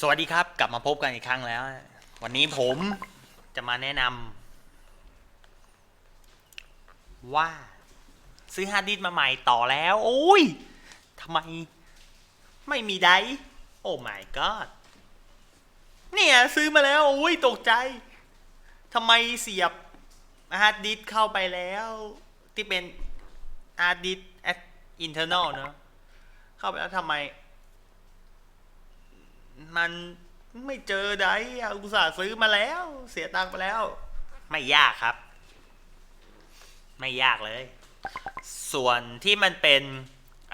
สวัสดีครับกลับมาพบกันอีกครั้งแล้ว วันนี้ผมจะมาแนะนำว่า ซื้อฮาร์ดดิสก์มาใหม่ต่อแล้ว โอ้ยทำไม ไม่มีไดโอ้ my god เนี่ยซื้อมาแล้ว โอ้ยตกใจทำไมเสียบฮาร์ดดิสก์เข้าไปแล้ว ที่เป็นฮาร์ดดิสก์อินเทอร์เนลเนอะเข้าไปแล้วทำไม มันไม่เจอไดอะอุตส่าห์ซื้อมาแล้ว เสียตังค์ไปแล้ว ไม่ยากครับ ไม่ยากเลย ส่วนที่มันเป็น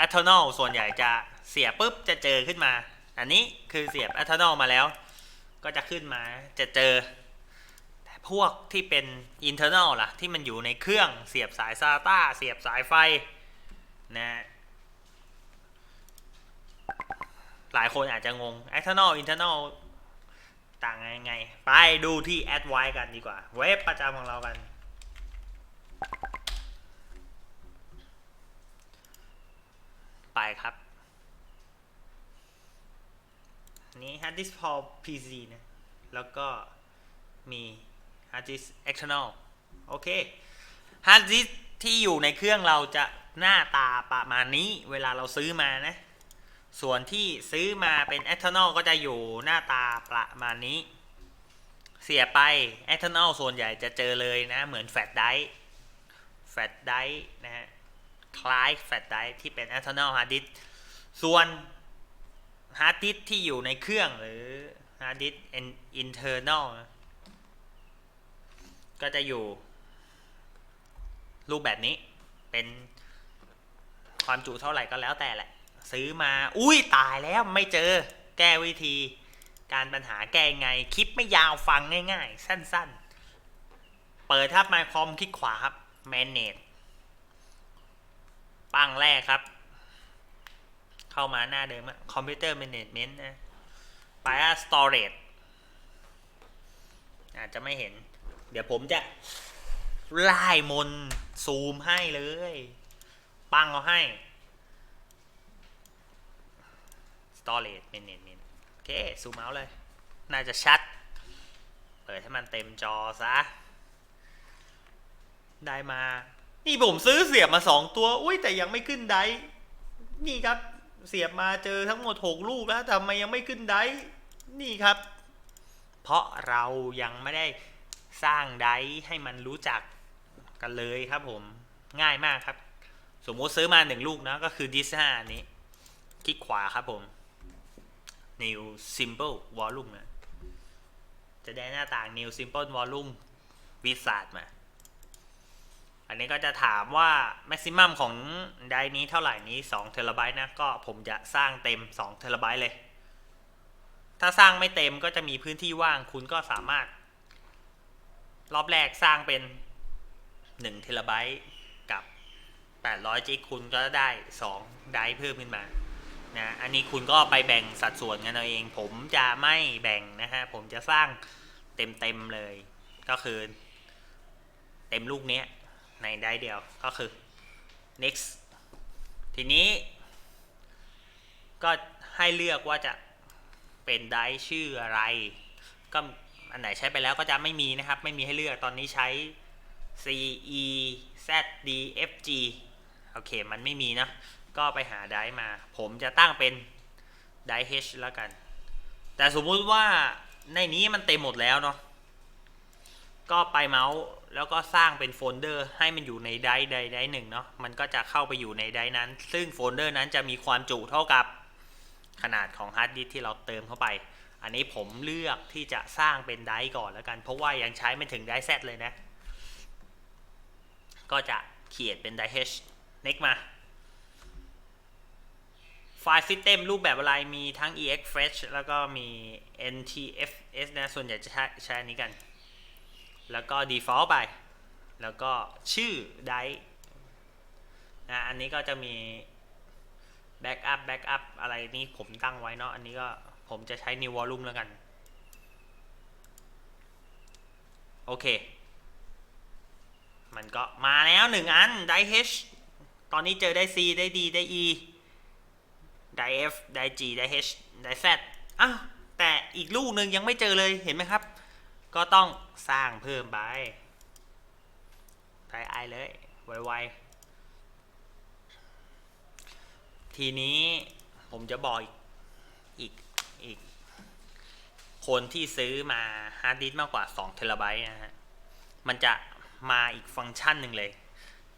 a t o n a l ส่วนใหญ่จะเสียปุ๊บจะเจอขึ้นมา อันนี้คือเสียบ a t o n a l มาแล้ว ก็จะขึ้นมาจะเจอ แต่พวกที่เป็น internal ล่ะ ที่มันอยู่ในเครื่องเสียบสาย SATA เสียบสายไฟนะ หลายคนอาจจะงง external internal ต่างยังไง ไปดูที่ add ไว้กันดีกว่า เว็บประจำของเรากัน ไปครับ นี่ hard disk for PC นะ แล้วก็มี hard disk external โอเค hard disk ที่อยู่ในเครื่องเราจะหน้าตาประมาณนี้ เวลาเราซื้อมานะ ส่วนที่ซื้อมาเป็น ethanol ก็จะอยู่หน้าตาประมาณนี้ เสียไป ethanol ส่วนใหญ่จะเจอเลยนะ เหมือนแฟลชไดร์แฟลชไดร์นะฮะ คล้ายแฟลชไดร์ที่เป็น ethanol hard disk ส่วน hard disk ที่อยู่ในเครื่องหรือ hard disk internal นะก็จะอยู่ รูปแบบนี้เป็นความจุเท่าไหร่ก็แล้วแต่แหละ ซื้อมา อุ้ยตายแล้วไม่เจอ แก้วิธี การปัญหาแก้ไง คลิปไม่ยาวฟังง่าย ๆ สั้นๆ เปิดทับไมคอมคลิกขวาครับ manage ปังแรกครับ เข้ามาหน้าเดิมอะคอมพิวเตอร์ management นะไป storage อาจจะไม่เห็น เดี๋ยวผมจะไล่มนซูมให้เลย ปังเอาให้ storage management โอเค ซูมเอาเลย น่าจะชัด เปิดให้มันเต็มจอซะ ได้มา นี่ผมซื้อเสียบมาสองตัว อุ้ยแต่ยังไม่ขึ้นไดนี่ครับ เสียบมาเจอทั้งหมดหกลูกแล้วทำไมยังไม่ขึ้นไดนี่ครับ เพราะเรายังไม่ได้สร้างไดให้มันรู้จักกันเลยครับผม ง่ายมากครับ สมมุติซื้อมาหนึ่งลูกนะ ก็คือดิสห้าอันนี้ คลิกขวาครับผม new simple volume นะจะได้หน้าต่าง new simple volume wizard มา อันนี้ก็จะถามว่า maximum ของไดนี้เท่าไหร่นี้2เทราไบต์นะ ก็ผมจะสร้างเต็ม2เทราไบต์เลย ถ้าสร้างไม่เต็มก็จะมีพื้นที่ว่างคุณก็สามารถ รอบแรกสร้างเป็น1เทราไบต์กับ800จิกคุณก็ได้ 2 ไดร์เพิ่มขึ้นมา นะอันนี้คุณก็ไปแบ่งสัดส่วนกันเอาเอง ผมจะไม่แบ่งนะฮะผมจะสร้างเต็มๆเลย ก็คือ เต็มลูกเนี้ยในได้เดียวก็คือ next ทีนี้ ก็ให้เลือกว่าจะเป็นได้ชื่ออะไร ก็อันไหนใช้ไปแล้วก็จะไม่มีนะครับ ไม่มีให้เลือกตอนนี้ใช้ C E Z D F G โอเค มันไม่มีนะ ก็ไปหาไดมา ผมจะตั้งเป็นได H แล้วกัน แต่สมมุติว่าในนี้มันเต็มหมดแล้วเนาะก็ไปเมาส์แล้วก็สร้างเป็นโฟลเดอร์ให้มันอยู่ในไดร์ใดไดร์หนึ่งเนาะมันก็จะเข้าไปอยู่ในไดร์นั้น ซึ่งโฟลเดอร์นั้นจะมีความจุเท่ากับขนาดของฮาร์ดดิสที่เราเติมเข้าไป อันนี้ผมเลือกที่จะสร้างเป็นไดร์ก่อนแล้วกัน เพราะว่ายังใช้ไม่ถึงไดร์แซเลยนะ ก็จะเขียนเป็นไดร์ H next มา ไฟล์ System รูปแบบอะไรมีทั้ง ex fetch แล้วก็มี ntfs นะ ส่วนใหญ่จะใช้ใช้อันนี้กัน แล้วก็ default ไป แล้วก็ชื่อ dice นะอันนี้ก็จะมี backup backup อะไรนี่ผมตั้งไว้เนาะ อันนี้ก็ผมจะใช้ new volume แล้วกัน โอเค มันก็มาแล้วหนึ่งอัน dice h ตอนนี้เจอได้ c ได้ d ได้ e ได้ F ได้ G ได้ H ได้ Z อ้าวแต่อีกลูกหนึ่งยังไม่เจอเลยเห็นไหมครับ ก็ต้องสร้างเพิ่มไปไปไอเลยไวๆทีนี้ผมจะบอกอีกอีกอกคนที่ซื้อมาฮาร์ดดิสก์มากกว่า2เทราไบต์นะฮะ มันจะมาอีกฟังก์ชันหนึ่งเลย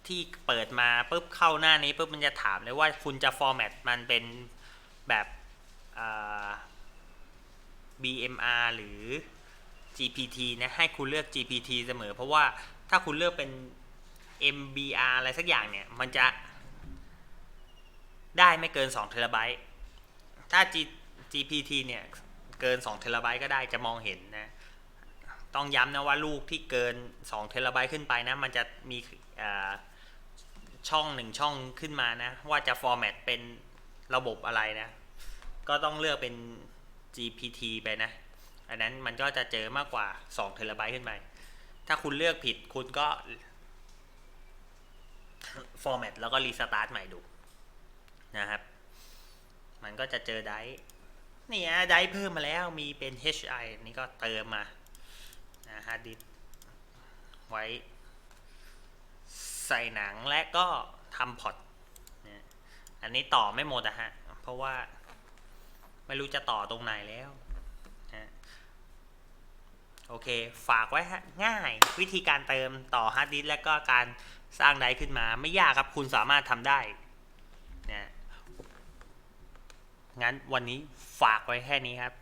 ที่เปิดมาปุ๊บเข้าหน้านี้ปุ๊บมันจะถามเลยว่าคุณจะฟอร์แมตมันเป็นแบบ BMR หรือ GPT นะให้คุณเลือก GPT เสมอ เพราะว่าถ้าคุณเลือกเป็น MBR อะไรสักอย่างเนี่ย มันจะได้ไม่เกิน2เทราไบต์ถ้า G GPT เนี่ย เกิน2เทราไบต์ก็ได้จะมองเห็นนะ ต้องย้ำนะว่าลูกที่เกิน2เทราไบต์ขึ้นไปนะ มันจะมีอ่า ช่องหนึ่งช่องขึ้นมานะ ว่าจะฟอร์แมตเป็นระบบอะไรนะ ก็ต้องเลือกเป็น GPT ไปนะ อันนั้นมันก็จะเจอมากกว่า2เทราไบต์ขึ้นไป ถ้าคุณเลือกผิดคุณก็ฟอร์แมตแล้วก็รีสตาร์ทใหม่ดูนะครับ มันก็จะเจอไดนี่ฮะไดเพิ่มมาแล้วมีเป็น HI นี่ก็เติมมานะฮาร์ดดิสไว้ ใส่หนังและก็ทำพอร์ตอันนี้ต่อไม่หมดอะฮะ เพราะว่าไม่รู้จะต่อตรงไหนแล้วโอเค ฝากไว้ฮะ ง่ายวิธีการเติมต่อฮาร์ดดิสและก็การสร้างไดร์ขึ้นมาไม่ยากครับคุณสามารถทำได้นะงั้นวันนี้ฝากไว้แค่นี้ครับ